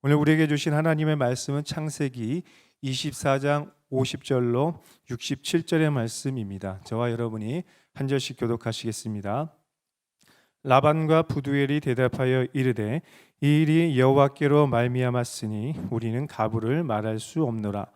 오늘 우리에게 주신 하나님의 말씀은 창세기 24장 50절로 67절의 말씀입니다. 저와 여러분이 한 절씩 교독하시겠습니다. 라반과 부두엘이 대답하여 이르되 이 일이 여호와께로 말미암았으니 우리는 가부를 말할 수 없노라.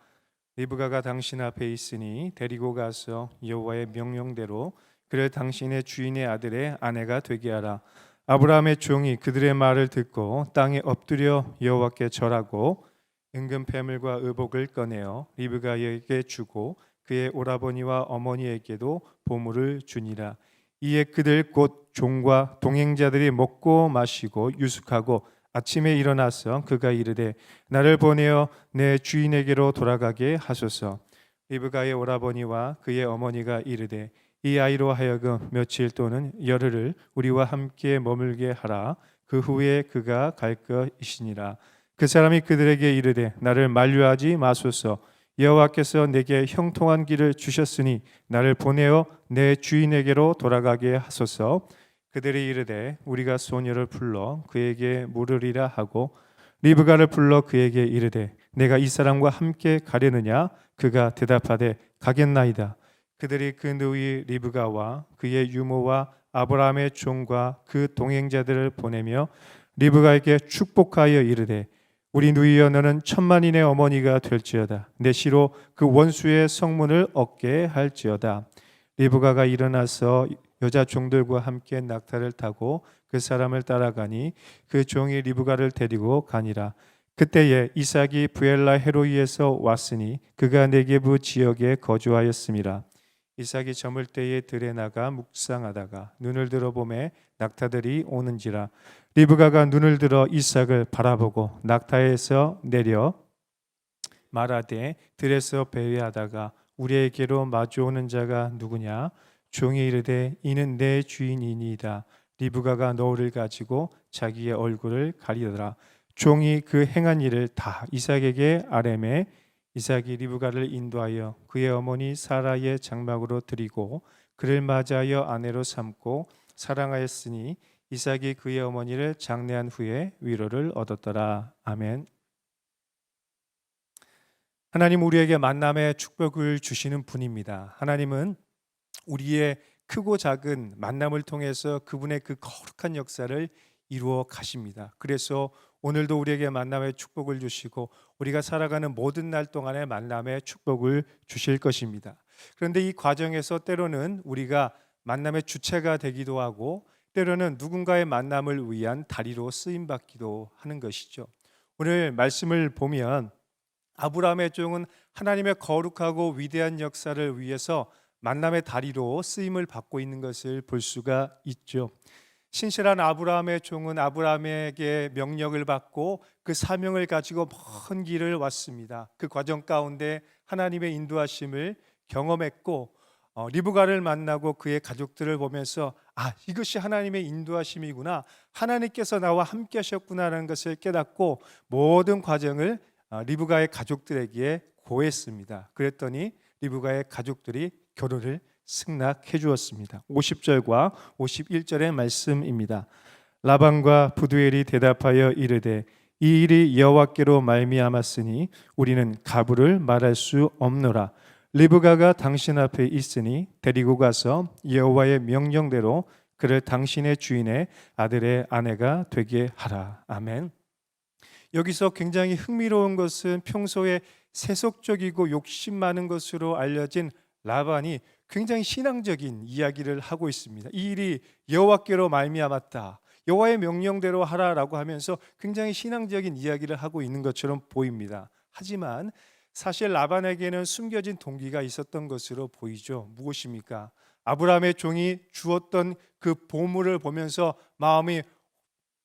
리브가가 당신 앞에 있으니 데리고 가서 여호와의 명령대로 그를 당신의 주인의 아들의 아내가 되게 하라. 아브라함의 종이 그들의 말을 듣고 땅에 엎드려 여호와께 절하고 은금 패물과 의복을 꺼내어 리브가에게 주고 그의 오라버니와 어머니에게도 보물을 주니라. 이에 그들 곧 종과 동행자들이 먹고 마시고 유숙하고 아침에 일어나서 그가 이르되 나를 보내어 내 주인에게로 돌아가게 하소서. 리브가의 오라버니와 그의 어머니가 이르되 이 아이로 하여금 며칠 또는 열흘을 우리와 함께 머물게 하라. 그 후에 그가 갈 것이시니라. 그 사람이 그들에게 이르되 나를 만류하지 마소서. 여호와께서 내게 형통한 길을 주셨으니 나를 보내어 내 주인에게로 돌아가게 하소서. 그들이 이르되 우리가 소녀를 불러 그에게 물으리라 하고 리브가를 불러 그에게 이르되 내가 이 사람과 함께 가려느냐 그가 대답하되 가겠나이다. 그들이 그 누이 리브가와 그의 유모와 아브라함의 종과 그 동행자들을 보내며 리브가에게 축복하여 이르되 우리 누이여 너는 천만인의 어머니가 될지어다. 내 시로 그 원수의 성문을 얻게 할지어다. 리브가가 일어나서 여자 종들과 함께 낙타를 타고 그 사람을 따라가니 그 종이 리브가를 데리고 가니라. 그때에 이삭이 부엘라 헤로이에서 왔으니 그가 네게부 지역에 거주하였음이라 이삭이 저물 때에 들에 나가 묵상하다가 눈을 들어 보매 낙타들이 오는지라. 리브가가 눈을 들어 이삭을 바라보고 낙타에서 내려 말하되 들에서 배회하다가 우리에게로 마주오는 자가 누구냐? 종이 이르되 이는 내 주인이니이다. 리브가가 노를 가지고 자기의 얼굴을 가리더라. 종이 그 행한 일을 다 이삭에게 아뢰매 이삭이 리브가를 인도하여 그의 어머니 사라의 장막으로 드리고 그를 맞이하여 아내로 삼고 사랑하였으니 이삭이 그의 어머니를 장례한 후에 위로를 얻었더라. 아멘. 하나님 우리에게 만남의 축복을 주시는 분입니다. 하나님은 우리의 크고 작은 만남을 통해서 그분의 그 거룩한 역사를 이루어 가십니다. 그래서 오늘도 우리에게 만남의 축복을 주시고 우리가 살아가는 모든 날 동안에 만남의 축복을 주실 것입니다. 그런데 이 과정에서 때로는 우리가 만남의 주체가 되기도 하고 때로는 누군가의 만남을 위한 다리로 쓰임 받기도 하는 것이죠. 오늘 말씀을 보면 아브라함의 종은 하나님의 거룩하고 위대한 역사를 위해서 만남의 다리로 쓰임을 받고 있는 것을 볼 수가 있죠. 신실한 아브라함의 종은 아브라함에게 명령을 받고 그 사명을 가지고 먼 길을 왔습니다. 그 과정 가운데 하나님의 인도하심을 경험했고 어, 리브가를 만나고 그의 가족들을 보면서 아 이것이 하나님의 인도하심이구나 하나님께서 나와 함께하셨구나라는 것을 깨닫고 모든 과정을 어, 리브가의 가족들에게 고했습니다. 그랬더니 리브가의 가족들이 결혼을 승낙해 주었습니다. 50절과 51절의 말씀입니다. 라반과 부두엘이 대답하여 이르되 이 일이 여호와께로 말미암았으니 우리는 가부를 말할 수 없노라. 리브가가 당신 앞에 있으니 데리고 가서 여호와의 명령대로 그를 당신의 주인의 아들의 아내가 되게 하라. 아멘. 여기서 굉장히 흥미로운 것은 평소에 세속적이고 욕심 많은 것으로 알려진 라반이 굉장히 신앙적인 이야기를 하고 있습니다. 이 일이 여호와께로 말미암았다. 여호와의 명령대로 하라라고 하면서 굉장히 신앙적인 이야기를 하고 있는 것처럼 보입니다. 하지만 사실 라반에게는 숨겨진 동기가 있었던 것으로 보이죠. 무엇입니까? 아브라함의 종이 주었던 그 보물을 보면서 마음이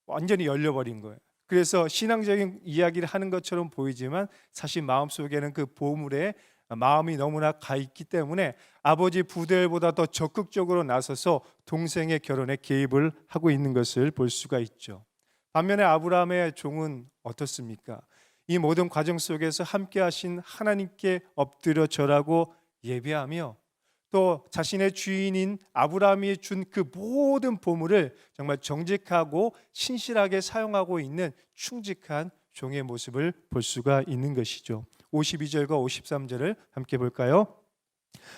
완전히 열려버린 거예요. 그래서 신앙적인 이야기를 하는 것처럼 보이지만 사실 마음속에는 그 보물에 마음이 너무나 가 있기 때문에 아버지 부델보다 더 적극적으로 나서서 동생의 결혼에 개입을 하고 있는 것을 볼 수가 있죠. 반면에 아브라함의 종은 어떻습니까? 이 모든 과정 속에서 함께 하신 하나님께 엎드려 절하고 예배하며 또 자신의 주인인 아브라함이 준 그 모든 보물을 정말 정직하고 신실하게 사용하고 있는 충직한 종의 모습을 볼 수가 있는 것이죠. 52절과 53절을 함께 볼까요?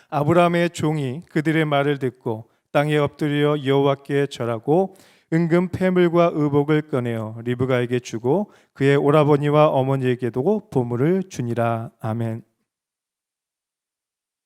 아브라함의 종이 그들의 말을 듣고 땅에 엎드려 여호와께 절하고 은금 패물과 의복을 꺼내어 리브가에게 주고 그의 오라버니와 어머니에게도 보물을 주니라 아멘.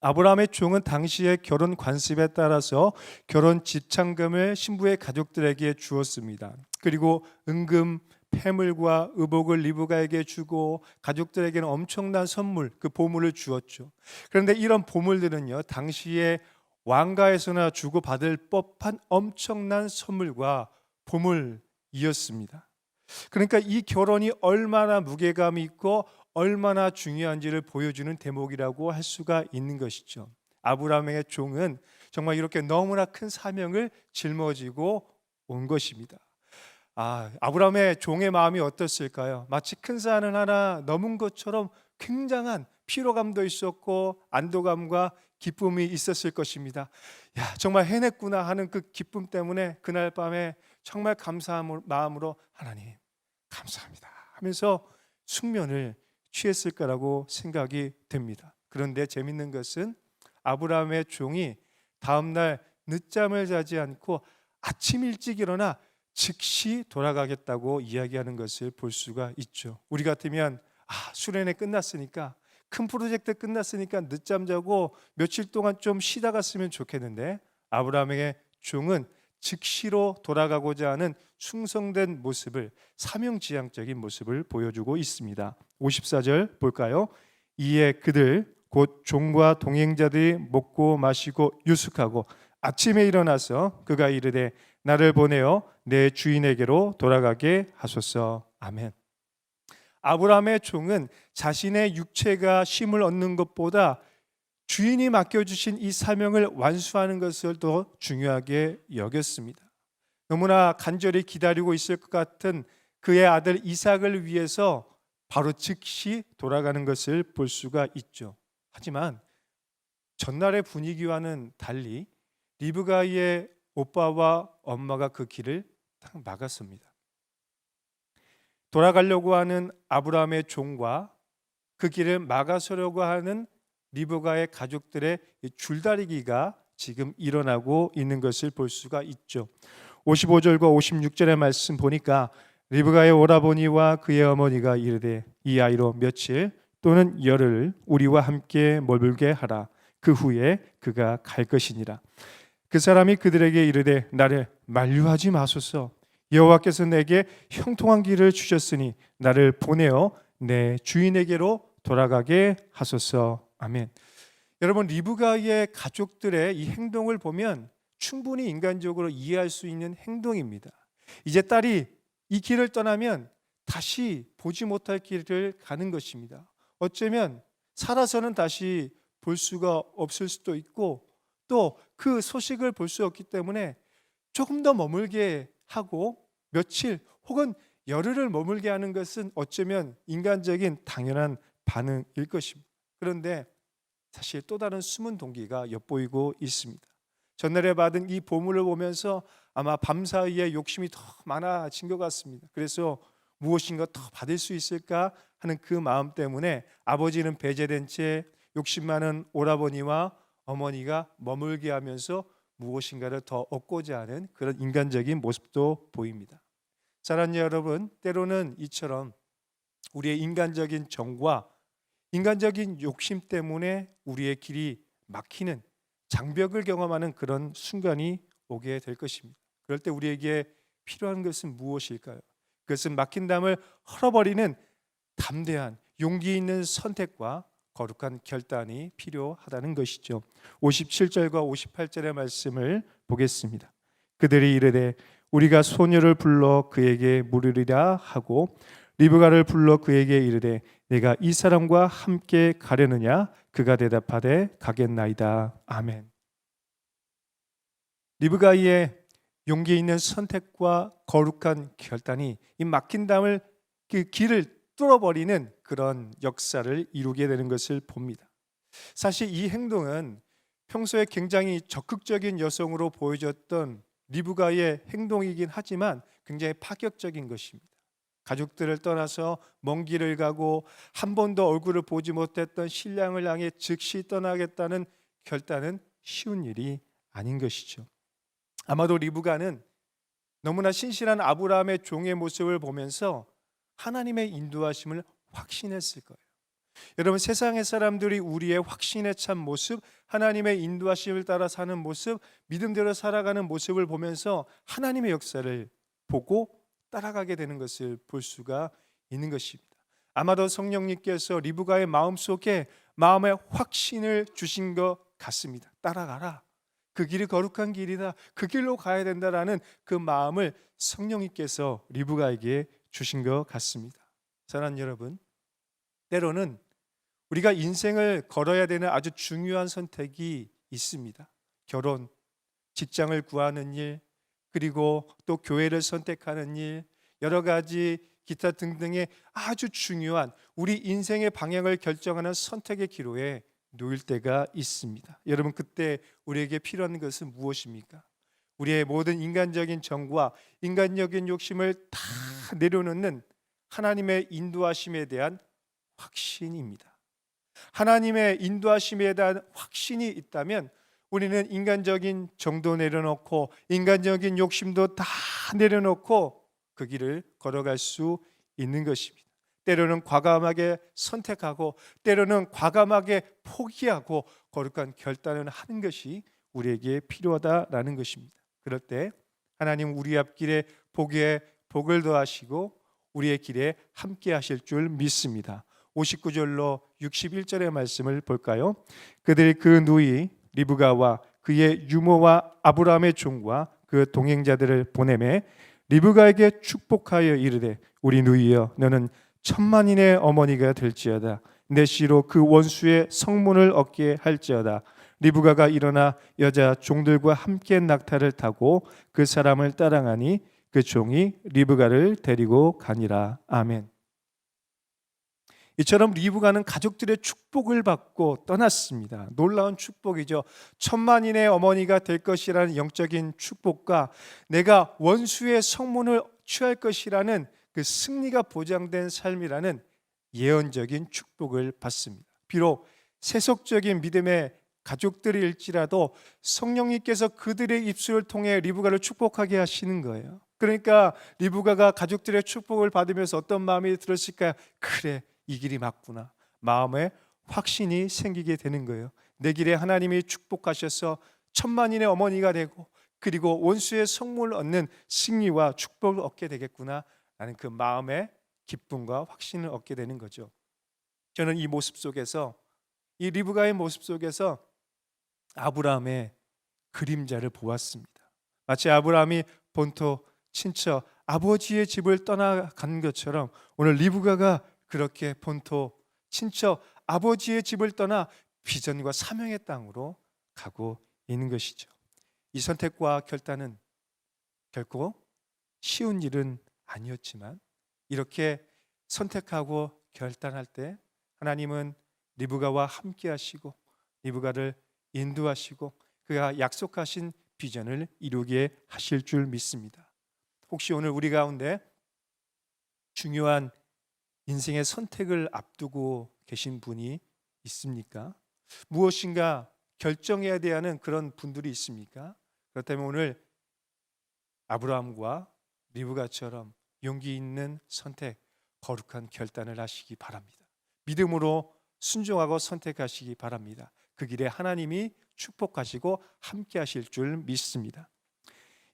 아브라함의 종은 당시의 결혼 관습에 따라서 결혼 지참금을 신부의 가족들에게 주었습니다. 그리고 은금 패물과 의복을 리브가에게 주고 가족들에게는 엄청난 선물, 그 보물을 주었죠. 그런데 이런 보물들은요, 당시에 왕가에서나 주고 받을 법한 엄청난 선물과 보물이었습니다. 그러니까 이 결혼이 얼마나 무게감이 있고 얼마나 중요한지를 보여주는 대목이라고 할 수가 있는 것이죠. 아브라함의 종은 정말 이렇게 너무나 큰 사명을 짊어지고 온 것입니다. 아, 아브라함의 종의 마음이 어떻을까요? 마치 큰 산을 하나 넘은 것처럼 굉장한 피로감도 있었고 안도감과 기쁨이 있었을 것입니다. 야, 정말 해냈구나 하는 그 기쁨 때문에 그날 밤에 정말 감사한 마음으로 하나님 감사합니다 하면서 숙면을 취했을 거라고 생각이 됩니다. 그런데 재밌는 것은 아브라함의 종이 다음 날 늦잠을 자지 않고 아침 일찍 일어나 즉시 돌아가겠다고 이야기하는 것을 볼 수가 있죠. 우리 같으면 아, 수련회 끝났으니까 큰 프로젝트 끝났으니까 늦잠 자고 며칠 동안 좀 쉬다 갔으면 좋겠는데 아브라함의 종은 즉시로 돌아가고자 하는 충성된 모습을 사명지향적인 모습을 보여주고 있습니다. 54절 볼까요? 이에 그들 곧 종과 동행자들이 먹고 마시고 유숙하고 아침에 일어나서 그가 이르되 나를 보내어 내 주인에게로 돌아가게 하소서. 아멘. 아브라함의 종은 자신의 육체가 쉼을 얻는 것보다 주인이 맡겨주신 이 사명을 완수하는 것을 더 중요하게 여겼습니다. 너무나 간절히 기다리고 있을 것 같은 그의 아들 이삭을 위해서 바로 즉시 돌아가는 것을 볼 수가 있죠. 하지만 전날의 분위기와는 달리 리브가의 오빠와 엄마가 그 길을 딱 막았습니다. 돌아가려고 하는 아브라함의 종과 그 길을 막아서려고 하는 리브가의 가족들의 줄다리기가 지금 일어나고 있는 것을 볼 수가 있죠. 55절과 56절의 말씀 보니까 리브가의 오라버니와 그의 어머니가 이르되 이 아이로 며칠 또는 열흘 우리와 함께 머물게 하라. 그 후에 그가 갈 것이니라. 그 사람이 그들에게 이르되 나를 만류하지 마소서. 여호와께서 내게 형통한 길을 주셨으니 나를 보내어 내 주인에게로 돌아가게 하소서. 아멘. 여러분 리브가의 가족들의 이 행동을 보면 충분히 인간적으로 이해할 수 있는 행동입니다. 이제 딸이 이 길을 떠나면 다시 보지 못할 길을 가는 것입니다. 어쩌면 살아서는 다시 볼 수가 없을 수도 있고 또 그 소식을 볼 수 없기 때문에 조금 더 머물게 하고 며칠 혹은 열흘을 머물게 하는 것은 어쩌면 인간적인 당연한 반응일 것입니다. 그런데 사실 또 다른 숨은 동기가 엿보이고 있습니다. 전날에 받은 이 보물을 보면서 아마 밤사이에 욕심이 더 많아진 것 같습니다. 그래서 무엇인가 더 받을 수 있을까 하는 그 마음 때문에 아버지는 배제된 채 욕심 많은 오라버니와 어머니가 머물게 하면서 무엇인가를 더 얻고자 하는 그런 인간적인 모습도 보입니다. 사랑하는 여러분, 때로는 이처럼 우리의 인간적인 정과 인간적인 욕심 때문에 우리의 길이 막히는 장벽을 경험하는 그런 순간이 오게 될 것입니다. 그럴 때 우리에게 필요한 것은 무엇일까요? 그것은 막힌 담을 헐어버리는 담대한 용기 있는 선택과 거룩한 결단이 필요하다는 것이죠. 57절과 58절의 말씀을 보겠습니다. 그들이 이르되 우리가 소녀를 불러 그에게 물으리라 하고 리브가를 불러 그에게 이르되 내가 이 사람과 함께 가려느냐 그가 대답하되 가겠나이다 아멘 리브가의 용기 있는 선택과 거룩한 결단이 이 막힌 담을 그 길을 뚫어버리는 그런 역사를 이루게 되는 것을 봅니다. 사실 이 행동은 평소에 굉장히 적극적인 여성으로 보여졌던 리브가의 행동이긴 하지만 굉장히 파격적인 것입니다. 가족들을 떠나서 먼 길을 가고 한 번도 얼굴을 보지 못했던 신랑을 향해 즉시 떠나겠다는 결단은 쉬운 일이 아닌 것이죠. 아마도 리브가는 너무나 신실한 아브라함의 종의 모습을 보면서 하나님의 인도하심을 확신했을 거예요. 여러분 세상의 사람들이 우리의 확신에 찬 모습, 하나님의 인도하심을 따라 사는 모습, 믿음대로 살아가는 모습을 보면서 하나님의 역사를 보고 따라가게 되는 것을 볼 수가 있는 것입니다. 아마도 성령님께서 리브가의 마음 속에 마음의 확신을 주신 것 같습니다. 따라가라. 그 길이 거룩한 길이다. 그 길로 가야 된다라는 그 마음을 성령님께서 리브가에게 주신 것 같습니다. 사랑하는 여러분, 때로는 우리가 인생을 걸어야 되는 아주 중요한 선택이 있습니다. 결혼, 직장을 구하는 일, 그리고 또 교회를 선택하는 일, 여러 가지 기타 등등의 아주 중요한 우리 인생의 방향을 결정하는 선택의 기로에 놓일 때가 있습니다. 여러분 그때 우리에게 필요한 것은 무엇입니까? 우리의 모든 인간적인 정과 인간적인 욕심을 다 내려놓는 하나님의 인도하심에 대한 확신입니다. 하나님의 인도하심에 대한 확신이 있다면 우리는 인간적인 정도 내려놓고 인간적인 욕심도 다 내려놓고 그 길을 걸어갈 수 있는 것입니다. 때로는 과감하게 선택하고 때로는 과감하게 포기하고 거룩한 결단을 하는 것이 우리에게 필요하다라는 것입니다. 그럴 때 하나님 우리 앞길에 복에 복을 더하시고 우리의 길에 함께 하실 줄 믿습니다. 59절로 61절의 말씀을 볼까요? 그들이 그 누이 리브가와 그의 유모와 아브라함의 종과 그 동행자들을 보내매 리브가에게 축복하여 이르되 우리 누이여 너는 천만인의 어머니가 될지어다 내 씨로 그 원수의 성문을 얻게 할지어다 리브가가 일어나 여자 종들과 함께 낙타를 타고 그 사람을 따라가니 그 종이 리브가를 데리고 가니라 아멘. 이처럼 리브가는 가족들의 축복을 받고 떠났습니다. 놀라운 축복이죠. 천만인의 어머니가 될 것이라는 영적인 축복과 내가 원수의 성문을 취할 것이라는 그 승리가 보장된 삶이라는 예언적인 축복을 받습니다. 비록 세속적인 믿음의 가족들일지라도 성령님께서 그들의 입술을 통해 리브가를 축복하게 하시는 거예요. 그러니까 리브가가 가족들의 축복을 받으면서 어떤 마음이 들었을까요? 그래, 이 길이 맞구나. 마음에 확신이 생기게 되는 거예요. 내 길에 하나님이 축복하셔서 천만인의 어머니가 되고 그리고 원수의 성물을 얻는 승리와 축복을 얻게 되겠구나 라는 그 마음의 기쁨과 확신을 얻게 되는 거죠. 저는 이 모습 속에서 이 리브가의 모습 속에서 아브라함의 그림자를 보았습니다. 마치 아브라함이 본토 친척 아버지의 집을 떠나간 것처럼 오늘 리브가가 그렇게 본토 친척 아버지의 집을 떠나 비전과 사명의 땅으로 가고 있는 것이죠. 이 선택과 결단은 결코 쉬운 일은 아니었지만 이렇게 선택하고 결단할 때 하나님은 리브가와 함께 하시고 리브가를 인도하시고 그가 약속하신 비전을 이루게 하실 줄 믿습니다. 혹시 오늘 우리 가운데 중요한 인생의 선택을 앞두고 계신 분이 있습니까? 무엇인가 결정해야 되는 그런 분들이 있습니까? 그렇다면 오늘 아브라함과 리브가처럼 용기 있는 선택, 거룩한 결단을 하시기 바랍니다. 믿음으로 순종하고 선택하시기 바랍니다. 그 길에 하나님이 축복하시고 함께 하실 줄 믿습니다.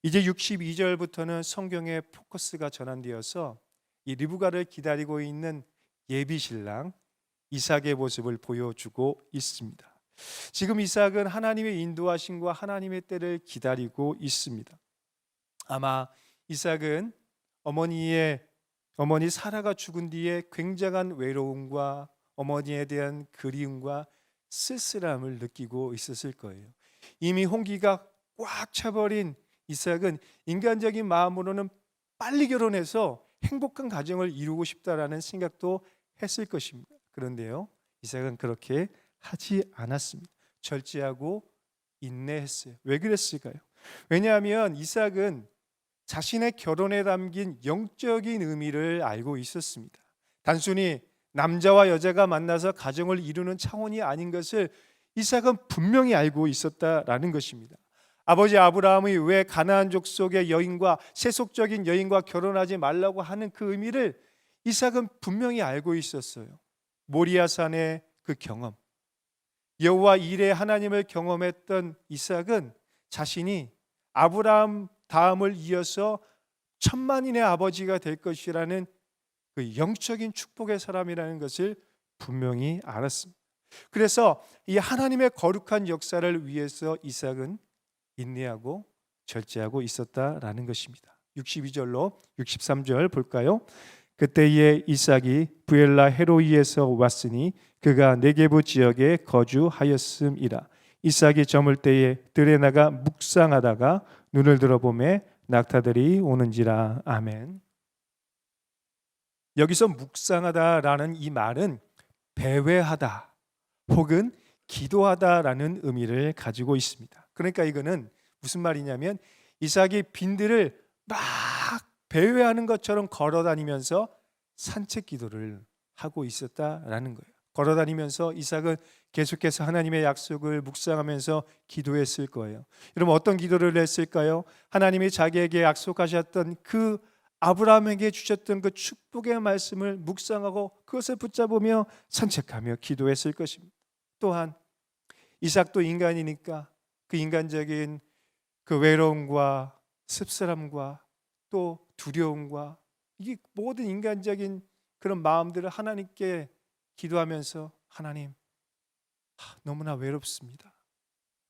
이제 62절부터는 성경의 포커스가 전환되어서 이 리브가를 기다리고 있는 예비 신랑 이삭의 모습을 보여주고 있습니다. 지금 이삭은 하나님의 인도하심과 하나님의 때를 기다리고 있습니다. 아마 이삭은 어머니의 어머니 사라가 죽은 뒤에 굉장한 외로움과 어머니에 대한 그리움과 쓸쓸함을 느끼고 있었을 거예요. 이미 홍기가 꽉 차버린 이삭은 인간적인 마음으로는 빨리 결혼해서 행복한 가정을 이루고 싶다라는 생각도 했을 것입니다. 그런데요, 이삭은 그렇게 하지 않았습니다. 절제하고 인내했어요. 왜 그랬을까요? 왜냐하면 이삭은 자신의 결혼에 담긴 영적인 의미를 알고 있었습니다. 단순히 남자와 여자가 만나서 가정을 이루는 차원이 아닌 것을 이삭은 분명히 알고 있었다라는 것입니다. 아버지 아브라함이 왜 가나안 족속의 여인과 세속적인 여인과 결혼하지 말라고 하는 그 의미를 이삭은 분명히 알고 있었어요. 모리아산의 그 경험, 여호와 일의 하나님을 경험했던 이삭은 자신이 아브라함 다음을 이어서 천만인의 아버지가 될 것이라는 그 영적인 축복의 사람이라는 것을 분명히 알았습니다. 그래서 이 하나님의 거룩한 역사를 위해서 이삭은 인내하고 절제하고 있었다라는 것입니다. 62절로 63절 볼까요? 그때에 이삭이 부엘라 헤로이에서 왔으니 그가 네게부 지역에 거주하였음이라. 이삭이 저물 때에 들에 나가 묵상하다가 눈을 들어보매 낙타들이 오는지라. 아멘. 여기서 묵상하다라는 이 말은 배회하다 혹은 기도하다라는 의미를 가지고 있습니다. 그러니까 이거는 무슨 말이냐면 이삭이 빈들을 막 배회하는 것처럼 걸어 다니면서 산책 기도를 하고 있었다라는 거예요. 걸어 다니면서 이삭은 계속해서 하나님의 약속을 묵상하면서 기도했을 거예요. 여러분 어떤 기도를 했을까요? 하나님이 자기에게 약속하셨던 그 아브라함에게 주셨던 그 축복의 말씀을 묵상하고 그것을 붙잡으며 산책하며 기도했을 것입니다. 또한 이삭도 인간이니까 그 인간적인 그 외로움과 씁쓸함과 또 두려움과 이게 모든 인간적인 그런 마음들을 하나님께 기도하면서 하나님 하, 너무나 외롭습니다.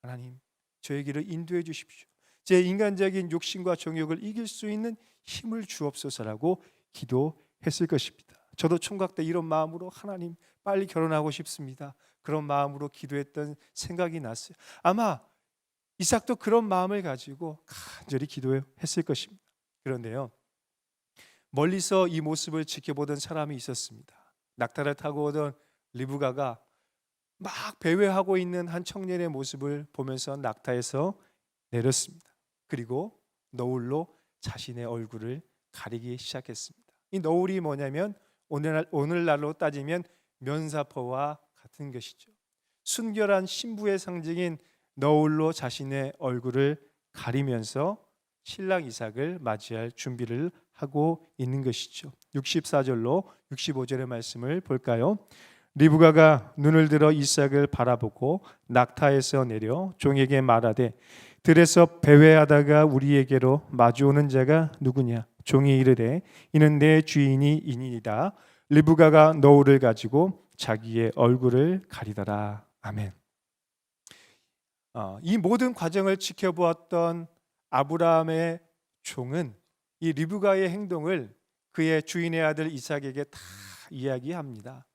하나님 저의 길을 인도해 주십시오. 제 인간적인 욕심과 정욕을 이길 수 있는 힘을 주옵소서라고 기도했을 것입니다. 저도 총각 때 이런 마음으로 하나님 빨리 결혼하고 싶습니다. 그런 마음으로 기도했던 생각이 났어요. 아마 이삭도 그런 마음을 가지고 간절히 기도했을 것입니다. 그런데요. 멀리서 이 모습을 지켜보던 사람이 있었습니다. 낙타를 타고 오던 리브가가 막 배회하고 있는 한 청년의 모습을 보면서 낙타에서 내렸습니다. 그리고 너울로 자신의 얼굴을 가리기 시작했습니다. 이 너울이 뭐냐면 오늘날 오늘날로 따지면 면사포와 같은 것이죠. 순결한 신부의 상징인 너울로 자신의 얼굴을 가리면서 신랑 이삭을 맞이할 준비를 하고 있는 것이죠. 64절로 65절의 말씀을 볼까요? 리브가가 눈을 들어 이삭을 바라보고 낙타에서 내려 종에게 말하되 들에서 배회하다가 우리에게로 마주오는 자가 누구냐? 종이 이르되 이는 내 주인이 이니이다. 리브가가 너울을 가지고 자기의 얼굴을 가리더라. 아멘. 어, 이 모든 과정을 지켜보았던 아브라함의 종은 이 리브가의 행동을 그의 주인의 아들 이삭에게 다 이야기합니다.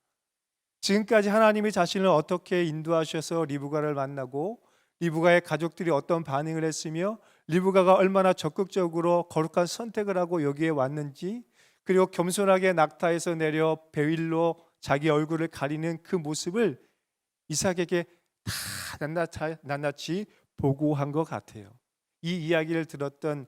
지금까지 하나님이 자신을 어떻게 인도하셔서 리브가를 만나고 리브가의 가족들이 어떤 반응을 했으며 리브가가 얼마나 적극적으로 거룩한 선택을 하고 여기에 왔는지 그리고 겸손하게 낙타에서 내려 배윌로 자기 얼굴을 가리는 그 모습을 이삭에게 다 낱낱이 보고한 것 같아요. 이 이야기를 들었던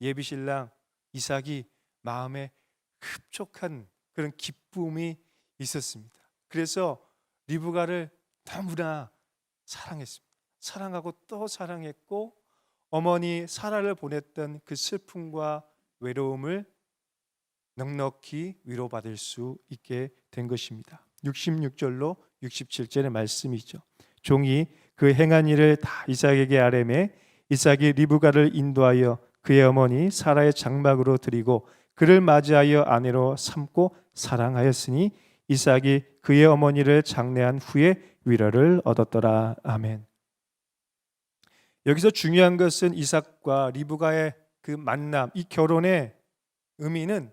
예비신랑 이삭이 마음에 흡족한 그런 기쁨이 있었습니다. 그래서 리브가를 너무나 사랑했습니다. 사랑하고 또 사랑했고 어머니 사라를 보냈던 그 슬픔과 외로움을 넉넉히 위로받을 수 있게 된 것입니다. 66절로 67절의 말씀이죠. 종이 그 행한 일을 다 이삭에게 아뢰매 이삭이 리브가를 인도하여 그의 어머니 사라의 장막으로 드리고 그를 맞이하여 아내로 삼고 사랑하였으니 이삭이 그의 어머니를 장례한 후에 위로를 얻었더라. 아멘. 여기서 중요한 것은 이삭과 리브가의 그 만남, 이 결혼의 의미는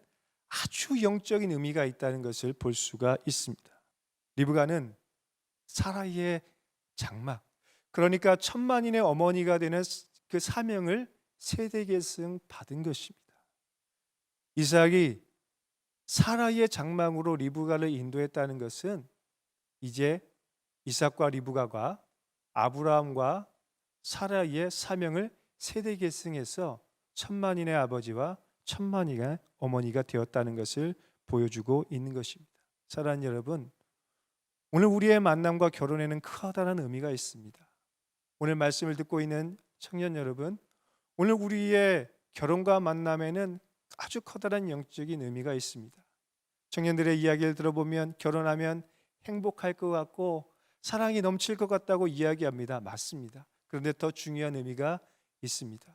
아주 영적인 의미가 있다는 것을 볼 수가 있습니다. 리브가는 사라이의 장막, 그러니까 천만인의 어머니가 되는 그 사명을 세대 계승 받은 것입니다. 이삭이 사라이의 장막으로 리브가를 인도했다는 것은 이제 이삭과 리브가가 아브라함과 사라이의 사명을 세대 계승해서 천만인의 아버지와 천만인의 어머니가 되었다는 것을 보여주고 있는 것입니다. 사랑하는 여러분, 오늘 우리의 만남과 결혼에는 커다란 의미가 있습니다. 오늘 말씀을 듣고 있는 청년 여러분, 오늘 우리의 결혼과 만남에는 아주 커다란 영적인 의미가 있습니다. 청년들의 이야기를 들어보면 결혼하면 행복할 것 같고 사랑이 넘칠 것 같다고 이야기합니다. 맞습니다. 그런데 더 중요한 의미가 있습니다.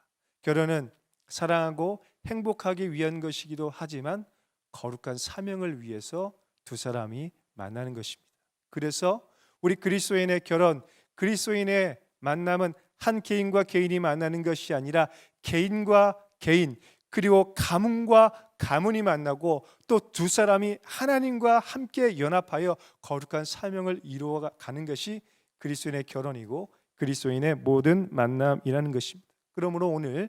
결혼은 사랑하고 행복하기 위한 것이기도 하지만 거룩한 사명을 위해서 두 사람이 만나는 것입니다. 그래서 우리 그리스도인의 결혼, 그리스도인의 만남은 한 개인과 개인이 만나는 것이 아니라 개인과 개인 그리고 가문과 가문이 만나고 또 두 사람이 하나님과 함께 연합하여 거룩한 사명을 이루어 가는 것이 그리스도인의 결혼이고 그리스도인의 모든 만남이라는 것입니다. 그러므로 오늘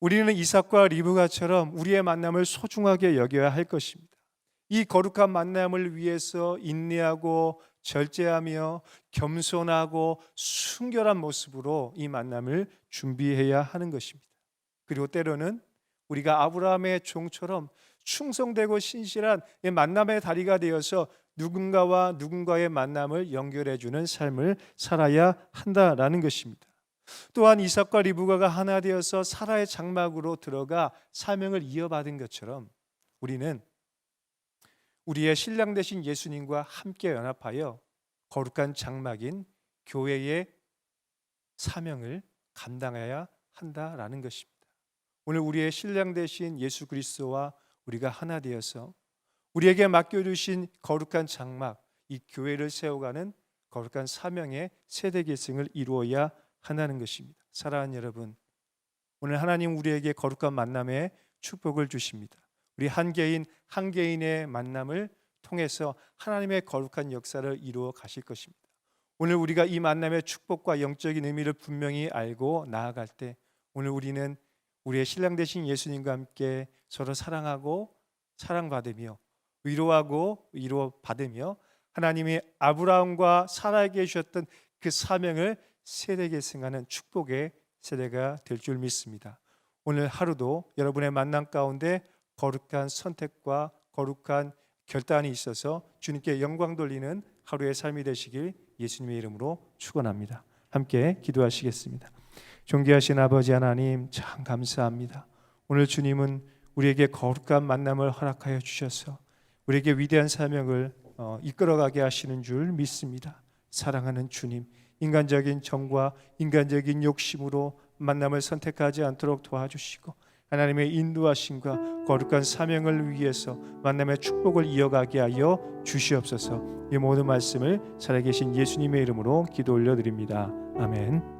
우리는 이삭과 리브가처럼 우리의 만남을 소중하게 여겨야 할 것입니다. 이 거룩한 만남을 위해서 인내하고 절제하며 겸손하고 순결한 모습으로 이 만남을 준비해야 하는 것입니다. 그리고 때로는 우리가 아브라함의 종처럼 충성되고 신실한 이 만남의 다리가 되어서 누군가와 누군가의 만남을 연결해 주는 삶을 살아야 한다라는 것입니다. 또한 이삭과 리브가가 하나 되어서 사라의 장막으로 들어가 사명을 이어받은 것처럼 우리는 우리의 신랑 되신 예수님과 함께 연합하여 거룩한 장막인 교회의 사명을 감당해야 한다라는 것입니다. 오늘 우리의 신랑 되신 예수 그리스도와 우리가 하나 되어서 우리에게 맡겨주신 거룩한 장막, 이 교회를 세워가는 거룩한 사명의 세대 계승을 이루어야 한다는 것입니다. 사랑하는 여러분, 오늘 하나님 우리에게 거룩한 만남의 축복을 주십니다. 우리 한 개인 한 개인의 만남을 통해서 하나님의 거룩한 역사를 이루어 가실 것입니다. 오늘 우리가 이 만남의 축복과 영적인 의미를 분명히 알고 나아갈 때 오늘 우리는 우리의 신랑 되신 예수님과 함께 서로 사랑하고 사랑받으며 위로하고 위로받으며 하나님이 아브라함과 사라에게 주셨던 그 사명을 세대 계승하는 축복의 세대가 될 줄 믿습니다. 오늘 하루도 여러분의 만남 가운데 거룩한 선택과 거룩한 결단이 있어서 주님께 영광 돌리는 하루의 삶이 되시길 예수님의 이름으로 축원합니다. 함께 기도하시겠습니다. 존귀하신 아버지 하나님 참 감사합니다. 오늘 주님은 우리에게 거룩한 만남을 허락하여 주셔서 우리에게 위대한 사명을 어, 이끌어가게 하시는 줄 믿습니다. 사랑하는 주님, 인간적인 정과 인간적인 욕심으로 만남을 선택하지 않도록 도와주시고 하나님의 인도하심과 거룩한 사명을 위해서 만남의 축복을 이어가게 하여 주시옵소서. 이 모든 말씀을 살아계신 예수님의 이름으로 기도 올려드립니다. 아멘.